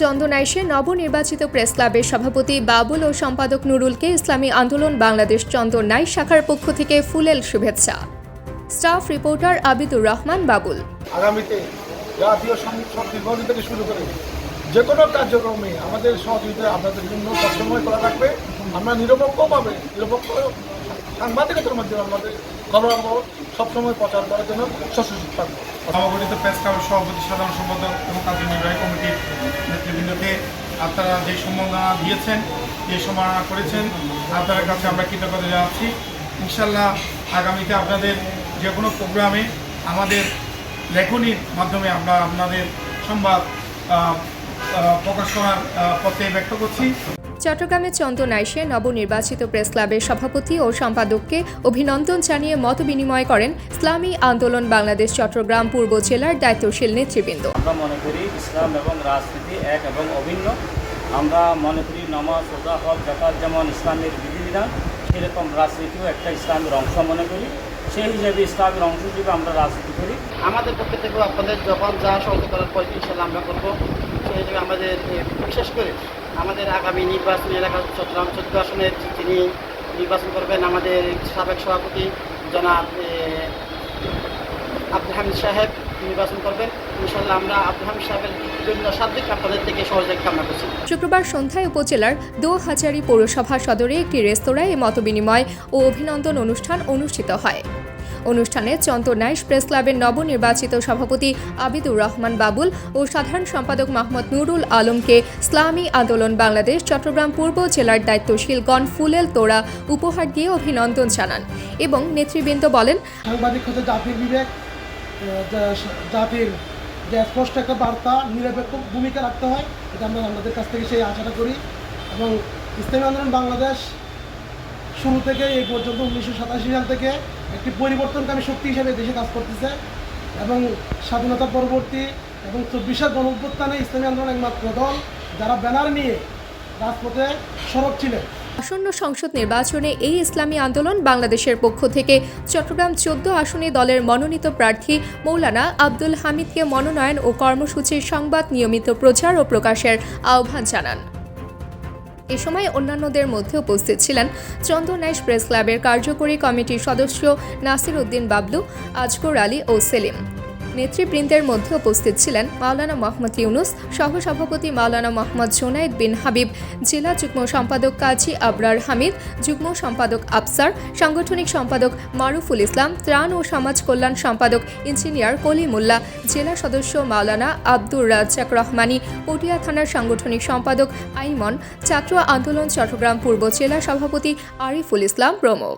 চন্দনাইশে নবনির্বাচিত প্রেস ক্লাবের সভাপতি বাবুল ও সম্পাদক নুরুলকে ইসলামী আন্দোলন বাংলাদেশ চন্দনাইশ শাখার পক্ষ থেকে ফুলেল শুভেচ্ছা। Staff reporter Abidur Rahman Babul. আগামীতে জাতীয় নির্বাচন থেকে শুরু করে যে কোনো কার্যক্রমে আমাদের সহযোগিতা আপনাদের জন্য সবসময় করা থাকবে। আমরা নিরপেক্ষভাবে নিরপেক্ষ সাংবাদিকতার মাধ্যমে আমাদের খবরাখবর সবসময় প্রচার করার জন্য সচেষ্ট থাকব। নবগঠিত প্রেস ক্লাবের সভাপতি, সাধারণ সম্পাদক এবং কাজী নির্বাহী কমিটির নেতৃবৃন্দকে আপনারা যে সম্মাননা দিয়েছেন, যে সম্মাননা করেছেন, আপনাদের কাছে আমরা কৃতজ্ঞতা জানাচ্ছি। ইনশাল্লাহ আগামীতে আপনাদের যে কোনো প্রোগ্রামে আমাদের লেখনির মাধ্যমে আমরা আপনাদের সংবাদ প্রকাশ করার পথে ব্যক্ত করছি। চট্টগ্রামে চন্দনাইশে নবনির্বাচিত প্রেস ক্লাবের সভাপতি ও সম্পাদককে অভিনন্দন জানিয়ে মত বিনিময় করেন ইসলামী আন্দোলন বাংলাদেশ চট্টগ্রাম পূর্ব জেলার দায়িত্বশীল নেতৃবৃন্দ। আমরা মনে করি ইসলাম এবং রাজনীতি এক এবং অভিন্ন। আমরা মনে করি নামাজ রোজা হক জাকাত যেমন ইসলামের বিধিবিধান সেরকম রাজনীতিও একটা ইসলামের অংশ মনে করি। সেই হিসেবে ইসলামের অংশ হিসেবে আমরা রাজনীতি করি। আমাদের পক্ষ থেকে আপনাদের যখন যা সহযোগিতা করার পর ইনশাল্লাহ আমরা করব। সেই হিসেবে আমাদের বিশেষ করে আমাদের আগামী নির্বাচনী এলাকা চট্টগ্রাম চোদ্দ আসনের যিনি নির্বাচন করবেন আমাদের সাবেক সভাপতি জনাব আব্দুল হামিদ সাহেব নির্বাচন করবেন। ইনশাল্লাহ আমরা আব্দুল হামিদ সাহেবের থেকে শুক্রবার সন্ধ্যায় উপজেলার দোহাজারি পৌরসভা সদরে একটি রেস্তোরাঁয় মতবিনিময় ও অভিনন্দন অনুষ্ঠান অনুষ্ঠিত হয়। অনুষ্ঠানে চন্দনাইশ প্রেস ক্লাবের নবনির্বাচিত সভাপতি আবিদুর রহমান বাবুল ও সাধারণ সম্পাদক মোহাম্মদ নুরুল আলমকে ইসলামী আন্দোলন বাংলাদেশ, চট্টগ্রাম পূর্ব জেলার দায়িত্বশীলগণ ফুলেল তোড়া উপহার দিয়ে অভিনন্দন জানান এবং নেতৃবৃন্দ বলেন, সাংবাদিক জাতির বিবেক জাতির যে স্পষ্ট একটা বার্তা, নিরপেক্ষ ভূমিকা রাখতে হয়, এটা আমরা আমাদের কাছ থেকে সেই আশাটা করি এবং ইসলামী আন্দোলন বাংলাদেশ শুরু থেকে এই পর্যন্ত উনিশশো সাতাশি সাল থেকে একটি পরিবর্তনকারী শক্তি হিসেবে দেশে কাজ করতেছে এবং স্বাধীনতা পরবর্তী এবং চব্বিশের গণ অভ্যুত্থানে ইসলামী আন্দোলন একমাত্র দল যারা ব্যানার নিয়ে রাজপথে সরব ছিলেন। আসন্ন সংসদ নির্বাচনে এই ইসলামী আন্দোলন বাংলাদেশের পক্ষ থেকে চট্টগ্রাম চোদ্দ আসনে দলের মনোনীত প্রার্থী মৌলানা আব্দুল হামিদকে মনোনয়ন ও কর্মসূচির সংবাদ নিয়মিত প্রচার ও প্রকাশের আহ্বান জানান। এ সময় অন্যান্যদের মধ্যে উপস্থিত ছিলেন চন্দনাইশ প্রেস ক্লাবের কার্যকরী কমিটির সদস্য নাসির উদ্দিন বাবলু আজগর আলী ও সেলিম। নেতৃবৃন্দের মধ্যে উপস্থিত ছিলেন মাওলানা মোহাম্মদ ইউনুস, সহসভাপতি মাওলানা মোহাম্মদ জোনাইদ বিন হাবিব, জেলা যুগ্ম সম্পাদক কাজী আবরার হামিদ, যুগ্ম সম্পাদক আফসার, সাংগঠনিক সম্পাদক মারুফুল ইসলাম, ত্রাণ ও সমাজ কল্যাণ সম্পাদক ইঞ্জিনিয়ার কলিমুল্লা জেলা সদস্য মাওলানা আব্দুর রাজ্জাক রহমানী, পটিয়া থানার সাংগঠনিক সম্পাদক আইমন, ছাত্র আন্দোলন চট্টগ্রাম পূর্ব জেলা সভাপতি আরিফুল ইসলাম প্রমুখ।